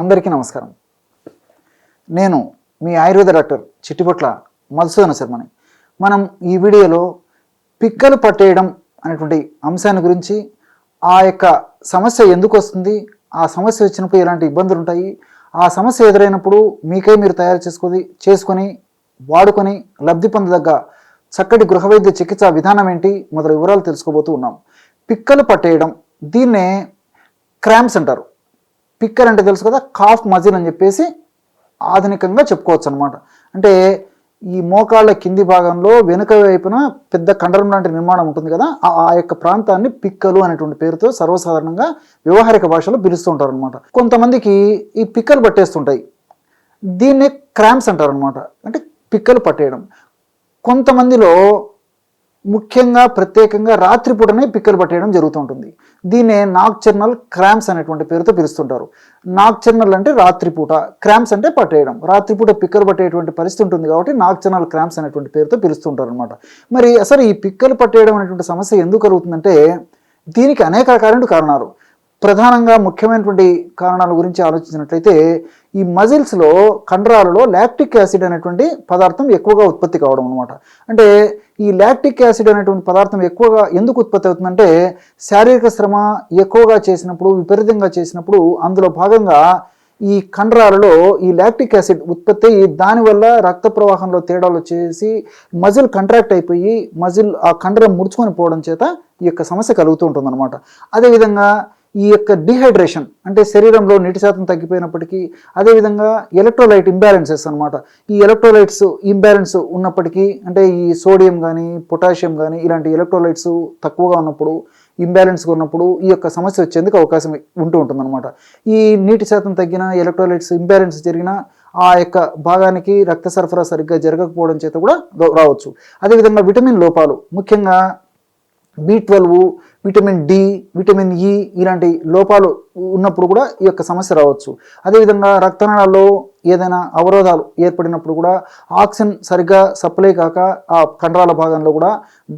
అందరికీ నమస్కారం. నేను మీ ఆయుర్వేద డాక్టర్ చిట్టిపొట్ల మధుసూదన శర్మని. మనం ఈ వీడియోలో పిక్కలు పట్టేయడం అనేటువంటి అంశాన్ని గురించి ఆ యొక్క సమస్య ఎందుకు వస్తుంది ఆ సమస్య వచ్చినప్పుడు ఎలాంటి ఇబ్బందులు ఉంటాయి ఆ సమస్య ఎదురైనప్పుడు మీకే మీరు తయారు చేసుకొని చేసుకొని వాడుకొని లబ్ధి పొందదగ్గ చక్కటి గృహవైద్య చికిత్స విధానం ఏంటి మొదల వివరాలు తెలుసుకోబోతూ ఉన్నాం. పిక్కలు పట్టేయడం దీన్నే క్రాంప్స్ అంటారు. పిక్కర్ అంటే తెలుసు కదా కాఫ్ మజిల్ అని చెప్పేసి ఆధునికంగా చెప్పుకోవచ్చు అనమాట అంటే ఈ మోకాళ్ళ కింది భాగంలో వెనుక వైపున పెద్ద కండరం లాంటి నిర్మాణం ఉంటుంది కదా ఆ యొక్క ప్రాంతాన్ని పిక్కలు అనేటువంటి పేరుతో సర్వసాధారణంగా వ్యవహారిక భాషలో పిలుస్తూ ఉంటారు అనమాట కొంతమందికి ఈ పిక్కలు పట్టేస్తుంటాయి. దీన్నే క్రాంప్స్ అంటారు అనమాట అంటే పిక్కలు పట్టేయడం. కొంతమందిలో ముఖ్యంగా ప్రత్యేకంగా రాత్రిపూటనే పిక్కలు పట్టేయడం జరుగుతూ ఉంటుంది దీన్నే నాక్చర్నల్ క్రాంప్స్ అనేటువంటి పేరుతో పిలుస్తుంటారు. నాక్చర్నల్ అంటే రాత్రిపూట క్రాంప్స్ అంటే పట్టేయడం. రాత్రిపూట పిక్కలు పట్టేటువంటి పరిస్థితి ఉంటుంది కాబట్టి నాక్చర్నల్ క్రామ్స్ అనేటువంటి పేరుతో పిలుస్తుంటారు అనమాట మరి అసలు ఈ పిక్కలు పట్టేయడం అనేటువంటి సమస్య ఎందుకు కలుగుతుందంటే దీనికి అనేక రకాలైన కారణాలు. ప్రధానంగా ముఖ్యమైనటువంటి కారణాల గురించి ఆలోచించినట్లయితే ఈ మజిల్స్లో కండరాలలో లాక్టిక్ యాసిడ్ అనేటువంటి పదార్థం ఎక్కువగా ఉత్పత్తి కావడం అనమాట అంటే ఈ లాక్టిక్ యాసిడ్ అనేటువంటి పదార్థం ఎక్కువగా ఎందుకు ఉత్పత్తి అవుతుందంటే శారీరక శ్రమ ఎక్కువగా చేసినప్పుడు విపరీతంగా చేసినప్పుడు అందులో భాగంగా ఈ కండరాలలో ఈ లాక్టిక్ యాసిడ్ ఉత్పత్తి అయ్యి దానివల్ల రక్త ప్రవాహంలో తేడాలు వచ్చేసి మజిల్ కంట్రాక్ట్ అయిపోయి మజిల్ ఆ కండరం ముడుచుకొని పోవడం చేత ఈ యొక్క సమస్య కలుగుతూ ఉంటుంది అనమాట అదేవిధంగా ఈ యొక్క డిహైడ్రేషన్ అంటే శరీరంలో నీటి శాతం తగ్గిపోయినప్పటికీ అదేవిధంగా ఎలక్ట్రోలైట్ ఇంబ్యాలెన్సెస్ అనమాట ఈ ఎలక్ట్రోలైట్స్ ఇంబ్యాలెన్స్ ఉన్నప్పటికీ అంటే ఈ సోడియం కానీ పొటాషియం కానీ ఇలాంటి ఎలక్ట్రోలైట్స్ తక్కువగా ఉన్నప్పుడు ఇంబ్యాలెన్స్గా ఉన్నప్పుడు ఈ యొక్క సమస్య వచ్చేందుకు అవకాశం ఉంటూ ఉంటుందన్నమాట. ఈ నీటి శాతం తగ్గిన ఎలక్ట్రోలైట్స్ ఇంబ్యాలెన్స్ జరిగిన ఆ యొక్క భాగానికి రక్త సరఫరా సరిగ్గా జరగకపోవడం చేత కూడా రావచ్చు. అదేవిధంగా విటమిన్ లోపాలు ముఖ్యంగా B twelve vitamin D vitamin E ఇలాంటి లోపాలు ఉన్నప్పుడు కూడా ఈ యొక్క సమస్య రావచ్చు. అదేవిధంగా రక్తనాళాల్లో ఏదైనా అవరోధాలు ఏర్పడినప్పుడు కూడా ఆక్సిజన్ సరిగ్గా సప్లై కాక ఆ కండరాల భాగంలో కూడా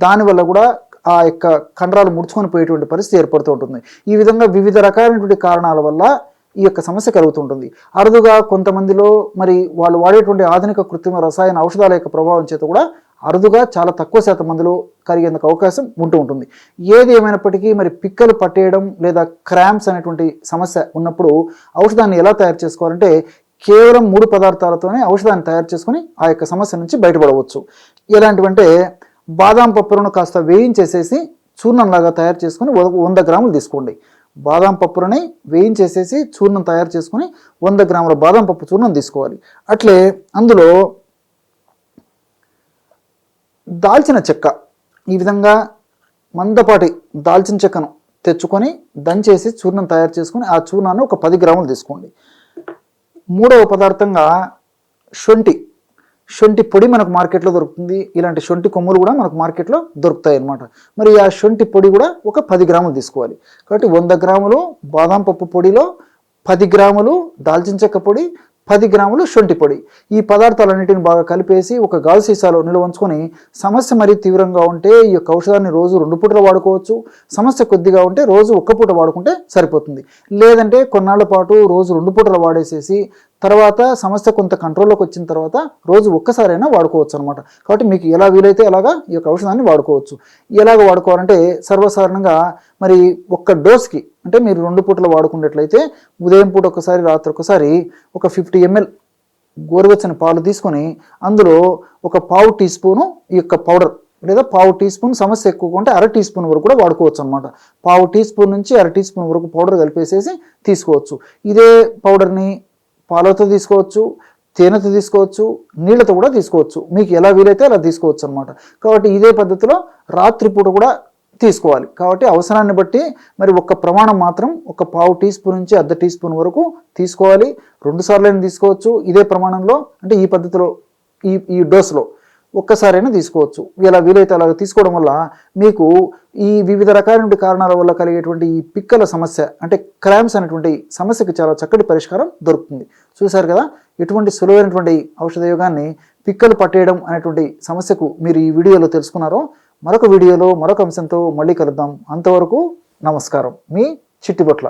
దానివల్ల కూడా ఆ యొక్క కండరాలు ముడుచుకొని పోయేటువంటి పరిస్థితి ఏర్పడుతూ ఉంటుంది. ఈ విధంగా వివిధ రకాలైనటువంటి కారణాల వల్ల ఈ యొక్క సమస్య కలుగుతుంటుంది అరుదుగా కొంతమందిలో మరి వాళ్ళు వాడేటువంటి ఆధునిక కృత్రిమ రసాయన ఔషధాల యొక్క ప్రభావం చేత కూడా అరుదుగా చాలా తక్కువ శాతం మందిలో కలిగేందుకు అవకాశం ఉంటూ ఉంటుంది. ఏది ఏమైనప్పటికీ మరి పిక్కలు పట్టేయడం లేదా క్రాంప్స్ అనేటువంటి సమస్య ఉన్నప్పుడు ఔషధాన్ని ఎలా తయారు చేసుకోవాలంటే కేవలం మూడు పదార్థాలతోనే ఔషధాన్ని తయారు చేసుకుని ఆ యొక్క సమస్య నుంచి బయటపడవచ్చు. ఎలాంటివంటే బాదాం పప్పులను కాస్త వేయించేసేసి చూర్ణంలాగా తయారు చేసుకొని వంద గ్రాములు తీసుకోండి. బాదాం పప్పులని వేయించేసేసి చూర్ణం తయారు చేసుకుని వంద గ్రాముల బాదం పప్పు చూర్ణం తీసుకోవాలి. అట్లే అందులో దాల్చిన చెక్క. ఈ విధంగా మందపాటి దాల్చిన చెక్కను తెచ్చుకొని దంచేసి చూర్ణం తయారు చేసుకొని ఆ చూర్ణాన్ని ఒక పది గ్రాములు తీసుకోండి. మూడవ పదార్థంగా శొంఠి. శొంఠి పొడి మనకు మార్కెట్లో దొరుకుతుంది. ఇలాంటి శొంఠి కొమ్ములు కూడా మనకు మార్కెట్లో దొరుకుతాయి అన్నమాట మరి ఆ శొంఠి పొడి కూడా ఒక పది గ్రాములు తీసుకోవాలి. కాబట్టి వంద గ్రాములు బాదం పప్పు పొడిలో పది గ్రాములు దాల్చిన చెక్క పొడి పది గ్రాములు శొంఠి పొడి. ఈ పదార్థాలన్నిటిని బాగా కలిపేసి ఒక గాజు సీసాలో నిల్వ ఉంచుకొని సమస్య మరీ తీవ్రంగా ఉంటే ఈ యొక్క ఔషధాన్ని రోజు రెండు పూటలు వాడుకోవచ్చు. సమస్య కొద్దిగా ఉంటే రోజు ఒక్క పూట వాడుకుంటే సరిపోతుంది. లేదంటే కొన్నాళ్ళ పాటు రోజు రెండు పూటలు వాడేసేసి తర్వాత సమస్య కొంత కంట్రోల్లోకి వచ్చిన తర్వాత రోజు ఒక్కసారైనా వాడుకోవచ్చు అనమాట కాబట్టి మీకు ఎలా వీలైతే అలాగా ఈ యొక్క ఔషధాన్ని వాడుకోవచ్చు. ఎలాగ వాడుకోవాలంటే సర్వసాధారణంగా మరి ఒక్క డోస్కి అంటే మీరు రెండు పూటలు వాడుకున్నట్లయితే ఉదయం పూట ఒకసారి రాత్రి ఒకసారి ఒక ఫిఫ్టీ ఎంఎల్ గోరువెచ్చని పాలు తీసుకొని అందులో ఒక పావు టీ స్పూను ఈ యొక్క పౌడర్ లేదా పావు టీ స్పూన్ సమస్య ఎక్కువగా ఉంటే అర టీ స్పూన్ వరకు కూడా వాడుకోవచ్చు అనమాట పావు టీ స్పూన్ నుంచి అర టీ స్పూన్ వరకు పౌడర్ కలిపేసేసి తీసుకోవచ్చు. ఇదే పౌడర్ని పాలతో తీసుకోవచ్చు తేనెతో తీసుకోవచ్చు నీళ్ళతో కూడా తీసుకోవచ్చు. మీకు ఎలా వీలైతే అలా తీసుకోవచ్చు అనమాట కాబట్టి ఇదే పద్ధతిలో రాత్రిపూట కూడా తీసుకోవాలి. కాబట్టి అవసరాన్ని బట్టి మరి ఒక్క ప్రమాణం మాత్రం ఒక పావు టీ స్పూన్ నుంచి అర్ధ టీ స్పూన్ వరకు తీసుకోవాలి. రెండు సార్లైనా తీసుకోవచ్చు. ఇదే ప్రమాణంలో అంటే ఈ పద్ధతిలో ఈ ఈ డోస్లో ఒక్కసారైనా తీసుకోవచ్చు. ఇలా వీలైతే అలాగ తీసుకోవడం వల్ల మీకు ఈ వివిధ రకాలైన కారణాల వల్ల కలిగేటువంటి ఈ పిక్కల సమస్య అంటే క్రామ్స్ అనేటువంటి సమస్యకు చాలా చక్కటి పరిష్కారం దొరుకుతుంది. చూశారు కదా? ఎటువంటి సులువైనటువంటి ఔషధ యోగాన్ని పిక్కలు పట్టేయడం అనేటువంటి సమస్యకు మీరు ఈ వీడియోలో తెలుసుకున్నారో మరొక వీడియోలో మరొక అంశంతో మళ్ళీ కలుద్దాం. అంతవరకు నమస్కారం. మీ చిట్టిబొట్ల.